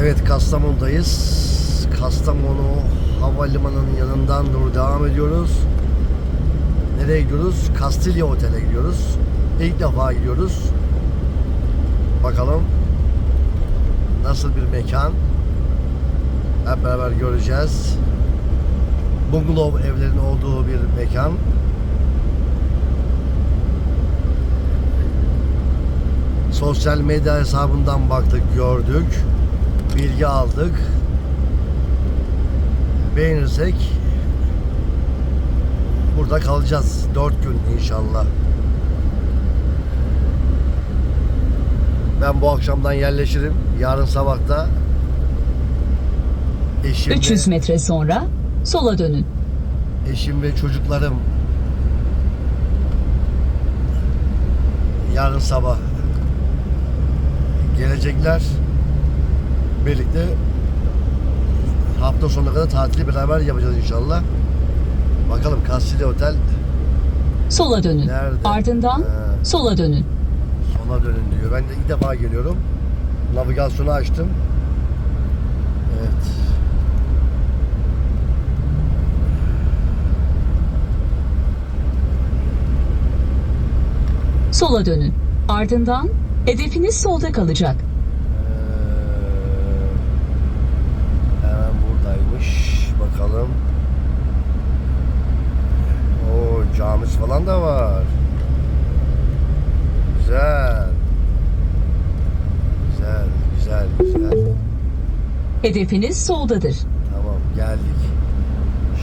Evet Kastamonu'dayız. Kastamonu Havalimanı'nın yanından doğru devam ediyoruz. Nereye gidiyoruz? Kastilya Otel'e gidiyoruz. İlk defa gidiyoruz. Bakalım nasıl bir mekan. Hep beraber göreceğiz. Bungalow evlerin olduğu bir mekan. Sosyal medya hesabından baktık, gördük. Bilgi aldık. Beğenirsek burada kalacağız. 4 gün inşallah. Ben bu akşamdan yerleşirim. Yarın sabahta eşim 300 ve, metre sonra sola dönün. eşim ve çocuklarım yarın sabah gelecekler. Birlikte hafta sonuna kadar tatili beraber yapacağız inşallah. Bakalım Kastilya Otel Sola dönün. Nerede? Ardından Ha. sola dönün. Sola dönün diyor. Ben de ilk defa geliyorum. Navigasyonu açtım. Evet. Sola dönün. Ardından hedefiniz solda kalacak. Ee, hemen buradaymış. Bakalım. O camisi falan da var. Güzel. Güzel, güzel, güzel. Hedefiniz soldadır. Tamam geldik.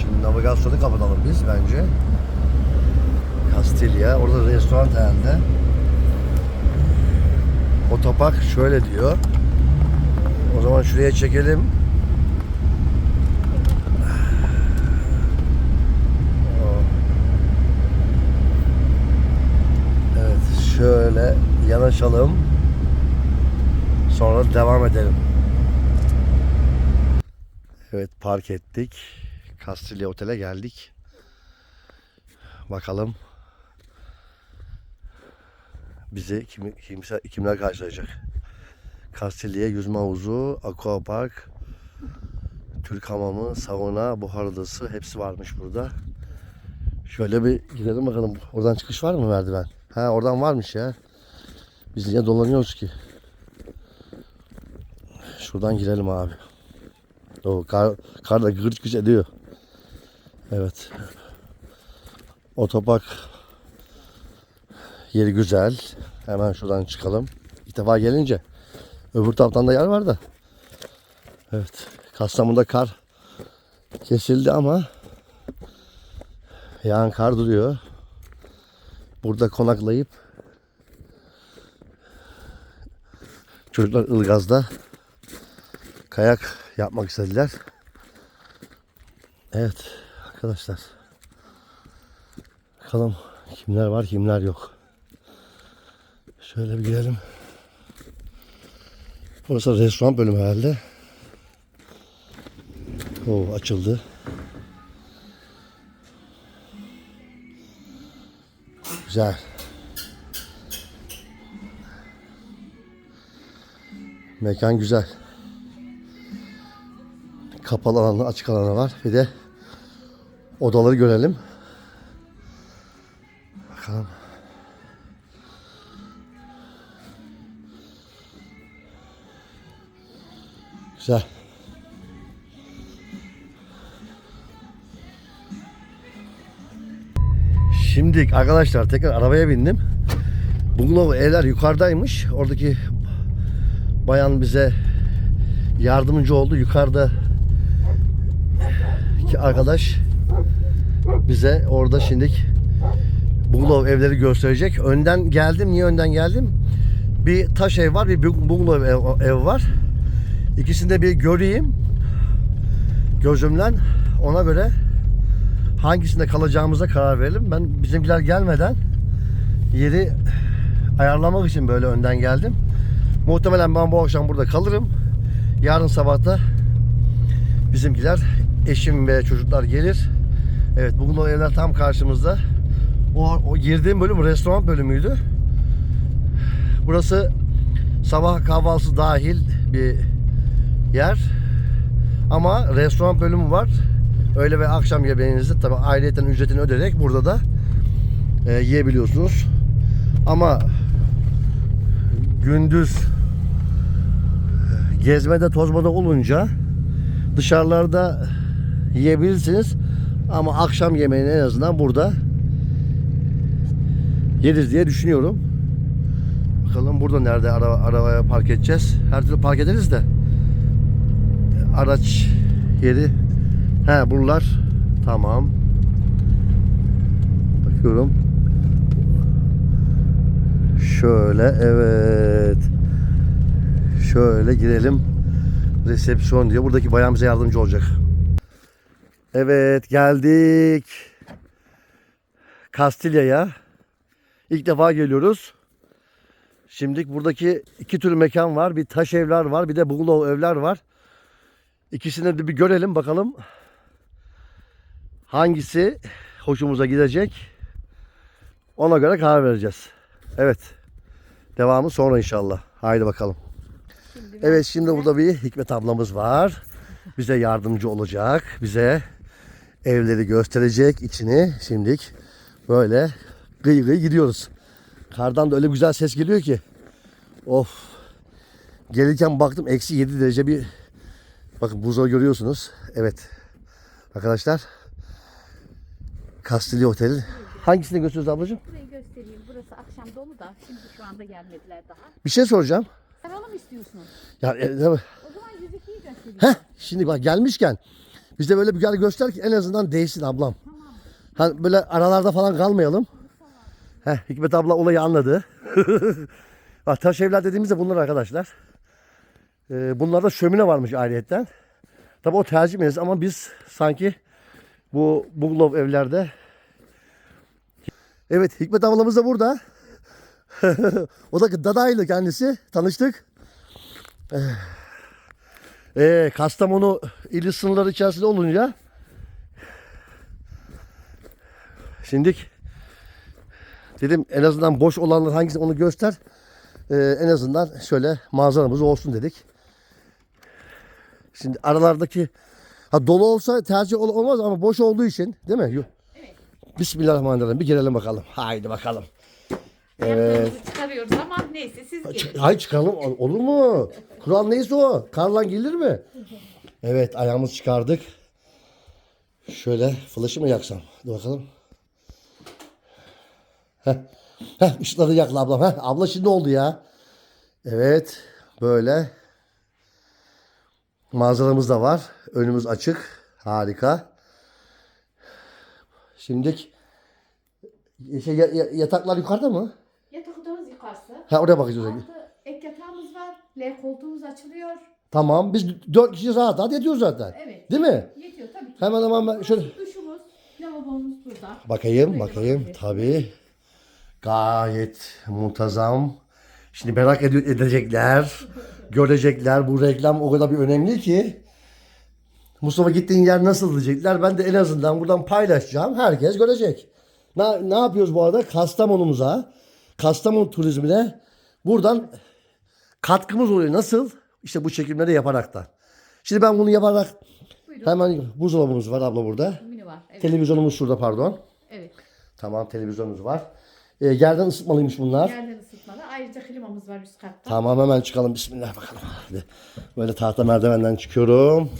Şimdi navigasyonu kapatalım biz bence. Kastilya. Orada restoran herhalde. Otopark şöyle diyor. O zaman şuraya çekelim. Evet şöyle yanaşalım. Sonra devam edelim. Evet park ettik. Kastilya Otel'e geldik. Bakalım bizi kim, kimse, kimler karşılayacak. Kastilya yüzme havuzu, aqua park, Türk hamamı, sauna, buhar odası hepsi varmış burada. Şöyle bir gidelim bakalım. Oradan çıkış var mı merdiven? Ha oradan varmış ya. Biz niye dolanıyoruz ki? Şuradan girelim abi. O kar, kar da gırç gırç ediyor. Evet. Otopark yeri güzel. Hemen şuradan çıkalım. İlk defa gelince öbür taraftan da yer var da. Evet. Kastamonu'da kar kesildi ama yağan kar duruyor. Burada konaklayıp çocuklar Ilgaz'da kayak yapmak istediler. Evet arkadaşlar. Bakalım kimler var kimler yok. Şöyle bir girelim. Burası restoran bölümü herhalde. O açıldı. Güzel. Mekan güzel. Kapalı alanı, açık alanı var. Bir de odaları görelim. Bakalım. Güzel. Şimdi arkadaşlar tekrar arabaya bindim. Bungalow evler yukarıdaymış. Oradaki bayan bize yardımcı oldu. Yukarıda ki arkadaş bize orada şimdilik bungalow evleri gösterecek. Önden geldim. Niye önden geldim? Bir taş ev var, bir bungalow ev, ev var. İkisini de bir göreyim. Gözümden ona göre hangisinde kalacağımıza karar verelim. Ben bizimkiler gelmeden yeri ayarlamak için böyle önden geldim. Muhtemelen ben bu akşam burada kalırım. Yarın sabah da bizimkiler eşim ve çocuklar gelir. Evet bugün o evler tam karşımızda. O, o girdiğim bölüm restoran bölümüydü. Burası sabah kahvaltısı dahil bir yer. Ama restoran bölümü var. Öğle ve akşam yemeğinizi tabi ayrıyeten ücretini ödeyerek burada da e, yiyebiliyorsunuz. Ama gündüz e, gezmede tozmada olunca dışarılarda yiyebilirsiniz. Ama akşam yemeğini en azından burada yeriz diye düşünüyorum. Bakalım burada nerede ara, arabaya park edeceğiz. Her türlü park ederiz de. Araç yeri. He buralar. Tamam. Bakıyorum. Şöyle evet. Şöyle girelim. Resepsiyon diyor. Buradaki bayan bize yardımcı olacak. Evet geldik. Kastilya'ya. İlk defa geliyoruz. Şimdi buradaki iki tür mekan var. Bir taş evler var, bir de bungalow evler var. İkisini de bir görelim bakalım. Hangisi hoşumuza gidecek? Ona göre karar vereceğiz. Evet. Devamı sonra inşallah. Haydi bakalım. Evet şimdi burada bir Hikmet ablamız var. Bize yardımcı olacak. Bize evleri gösterecek içini. Şimdilik böyle gıy gıy gidiyoruz. Kardan da öyle güzel ses geliyor ki. Of. Gelirken baktım eksi 7 derece bir bakın buzağı görüyorsunuz. Evet. Arkadaşlar Kastilya Otel. Hangisini gösteriyoruz ablacığım? Burayı göstereyim. Burası akşam dolu da şimdi şu anda gelmediler daha. Bir şey soracağım. Saralım mı istiyorsun? Ya, e, e, O zaman 102'yi göstereyim. heh, şimdi bak gelmişken bize böyle bir yer göster ki en azından değişsin ablam. Hani böyle aralarda falan kalmayalım. Heh, Hikmet abla olayı anladı. Bak taş evler dediğimizde bunlar arkadaşlar. Ee, bunlarda şömine varmış ayrıyetten. Tabi o tercih meselesi ama biz sanki bu bungalow evlerde Evet Hikmet ablamız da burada. o da dadaylı kendisi. Tanıştık. Ee, Kastamonu ili sınırları içerisinde olunca şimdik dedim en azından boş olanlar hangisi onu göster. Ee, en azından şöyle manzaramız olsun dedik. Şimdi aralardaki ha dolu olsa tercih ol- olmaz ama boş olduğu için değil mi? Bismillahirrahmanirrahim. Bir girelim bakalım. Haydi bakalım. Evet. çıkarıyoruz ama neyse siz gelin. Hayır çıkalım. Ol- Olur mu? Kural neyse o. Karlan gelir mi? Evet ayağımızı çıkardık. Şöyle flaşı mı yaksam? Dur bakalım. Heh. Heh, ışıkları yakla ablam. Heh, abla şimdi oldu ya. Evet. Böyle. Manzaramız da var. Önümüz açık. Harika. Şimdilik şey, ya- ya- yataklar yukarıda mı? Yatak odamız yukarısı. Ha oraya bakacağız. Altı ek yatağımız var. L koltuğumuz açılıyor. Tamam biz dört kişi rahat rahat yatıyoruz zaten. Evet. Değil mi? Yetiyor tabii ki. Hemen hemen ben şöyle Duşumuz, lavabomuz burada. bakayım Buraya bakayım bakabiliriz. tabii. Gayet muntazam. Şimdi merak ediyor edecekler. görecekler. Bu reklam o kadar bir önemli ki. Mustafa gittiğin yer nasıl diyecekler. Ben de en azından buradan paylaşacağım. Herkes görecek. Ne, ne yapıyoruz bu arada? Kastamonumuza, Kastamonu turizmine buradan katkımız oluyor. Nasıl? İşte bu çekimleri yaparaktan. Şimdi ben bunu yaparak Buyurun. hemen buzdolabımız var abla burada. Mini var. Evet. Televizyonumuz şurada pardon. evet. Tamam televizyonumuz var. Ee, yerden ısıtmalıymış bunlar. Yerden ısıtmalı. Ayrıca klimamız var üst katta. Tamam hemen çıkalım. Bismillah bakalım. Hadi. Böyle tahta merdivenden çıkıyorum.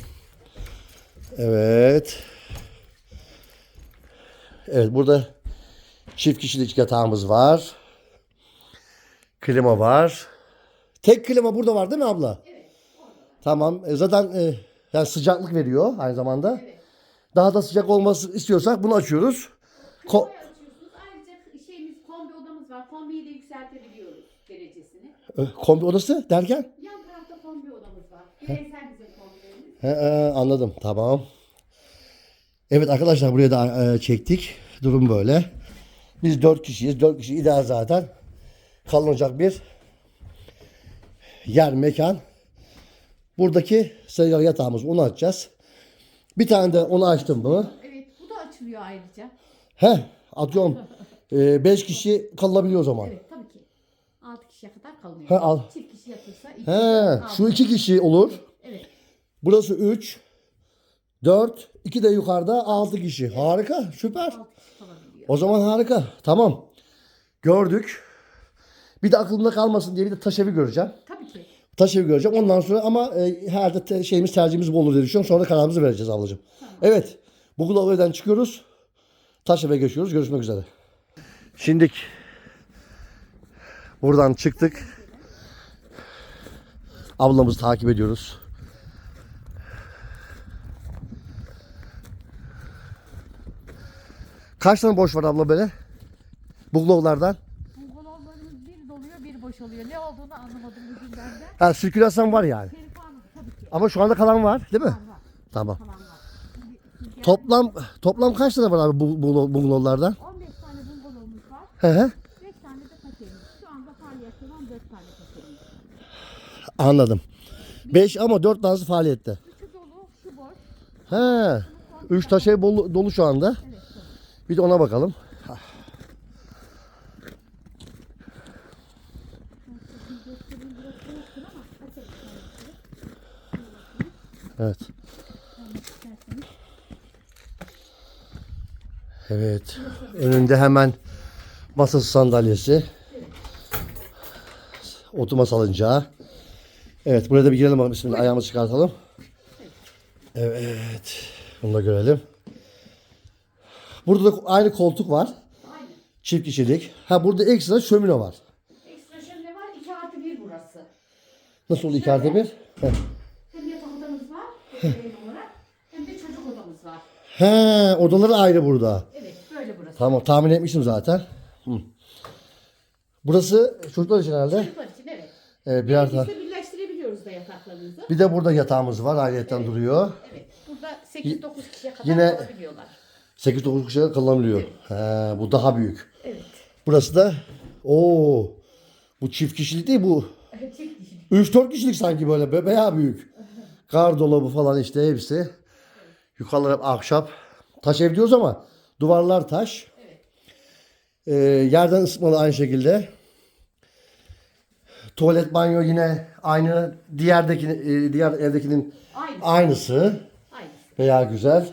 Evet. Evet burada çift kişilik yatağımız var. Klima var. Tek klima burada var değil mi abla? Tamam. E, zaten e, yani sıcaklık veriyor aynı zamanda. Daha da sıcak olması istiyorsak bunu açıyoruz. Ko-. Ayrıca şeyimiz kombi odamız var. Kombiyi de yükseltebiliyoruz derecesini. e, kombi odası derken? He, he, anladım. Tamam. Evet arkadaşlar buraya da e, çektik. Durum böyle. Biz dört kişiyiz. Dört kişi ideal zaten. Kalınacak bir yer, mekan. Buradaki seyyar yatağımız onu açacağız. Bir tane de onu açtım mı? Evet bu da açılıyor ayrıca. He, atıyorum. E, beş kişi kalabiliyor o zaman. Evet tabii ki. 6 kişiye kadar kalınıyor. He, al. Çift kişi yatırsa iki He, şu iki kişi olur. Burası 3, 4, 2 de yukarıda 6 kişi. Harika, süper. O zaman harika. Tamam. Gördük. Bir de aklımda kalmasın diye bir de taş evi göreceğim. Tabii ki. Taş evi göreceğim. Ondan sonra ama e, herhalde te- şeyimiz tercihimiz bu olur diye düşünüyorum. Sonra kararımızı vereceğiz ablacığım. Evet. Bugün evden çıkıyoruz. Taş eve geçiyoruz. Görüşmek üzere. Şimdik buradan çıktık. Ablamızı takip ediyoruz. Kaç tane boş var abla böyle? Buglovlardan. Bungalovlarımız bir doluyor bir boşalıyor. Ne olduğunu anlamadım bugün ben de. Ha sirkülasyon var yani. Hanım tabii ki. Ama şu anda kalan var değil mi? Var. Tamam. Var. Siz Toplam toplam kaç tane var abi bu, bu bungalovlardan? 15 tane bungalovumuz var. Hı hı. 5 tane de paçamız. Şu anda faaliyette olan 4 tane paçamız. Anladım. 5 ama 4 tanesi faaliyette. Şu dolu, şu boş. He. 3 taş ev dolu, dolu şu anda. Bir de ona bakalım. Evet. Evet. Önünde hemen masası sandalyesi. Oturma salıncağı. Evet buraya da bir girelim bakalım. Bismillah ayağımızı çıkartalım. Evet. Bunu da görelim. Burada da aynı koltuk var. Aynen. Çift kişilik. Ha burada ekstra şömine var. Ekstra şömine var. 2 artı 1 burası. Nasıl oldu iki artı bir? Heh. Hem yatak odamız var. olarak. Hem de çocuk odamız var. He, odaları ayrı burada. Evet böyle burası. Tamam tahmin etmiştim zaten. Hı. Burası çocuklar için herhalde. Çocuklar için evet. Evet, birer tane. birleştirebiliyoruz da yataklarımızı. Bir de burada yatağımız var. Ayrıyetten duruyor. Evet. Burada 8-9 kişiye kadar Yine- kalabiliyorlar. 8-9 kişiye kalınabiliyor. He, bu daha büyük. Evet. Burası da o bu çift kişilik değil bu. Çift kişi. 3-4 kişilik sanki böyle be- bayağı büyük. Kar dolabı falan işte hepsi. Yukarılar hep ahşap. Taş ev diyoruz ama duvarlar taş. Evet. Ee, yerden ısıtmalı aynı şekilde. Tuvalet banyo yine aynı diğerdeki e, diğer evdekinin Aynı. aynısı Aynı. veya güzel.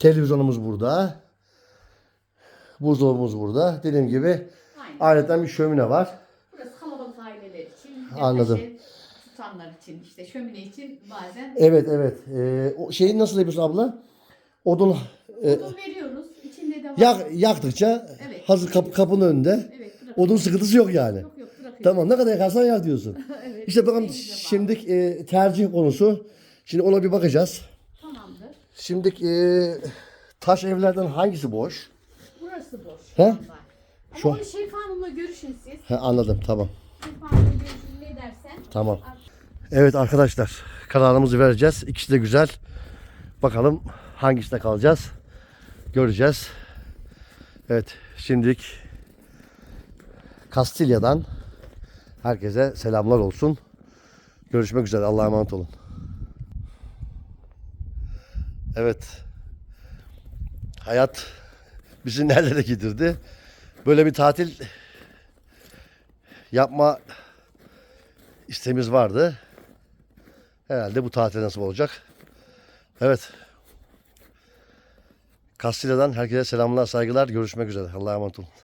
Televizyonumuz burada. Buzdolabımız burada. Dediğim gibi Aynı. ayrıca bir şömine var. Burası kalabalık aileler için. Anladım. yaklaşık Tutanlar için işte şömine için bazen Evet evet. Ee, o şeyi nasıl yapıyorsun abla? Odun e, odun veriyoruz. İçinde de var. yak, yaktıkça Evet. hazır kapı, kapının önünde. Evet bırak. Odun sıkıntısı yok yani. Yok yok bırakıyoruz. Tamam ne kadar yakarsan yak diyorsun. evet. İşte bakın isteğinize bağlı. şimdi e, tercih konusu. Şimdi ona bir bakacağız. Şimdi e, taş evlerden hangisi boş? Burası boş. He? Ama Şu- onu Şerif Hanım'la görüşün siz. He, anladım tamam. Şerif Hanım'la görüşün ne dersen. Tamam. Evet arkadaşlar kararımızı vereceğiz. İkisi de güzel. Bakalım hangisinde kalacağız. Göreceğiz. Evet şimdilik Kastilya'dan herkese selamlar olsun. Görüşmek üzere. Allah'a emanet olun. Evet. Hayat bizi nerelere getirdi? Böyle bir tatil yapma isteğimiz vardı. Herhalde bu tatil nasip olacak. Evet. Kastilya'dan herkese selamlar, saygılar. Görüşmek üzere. Allah'a emanet olun.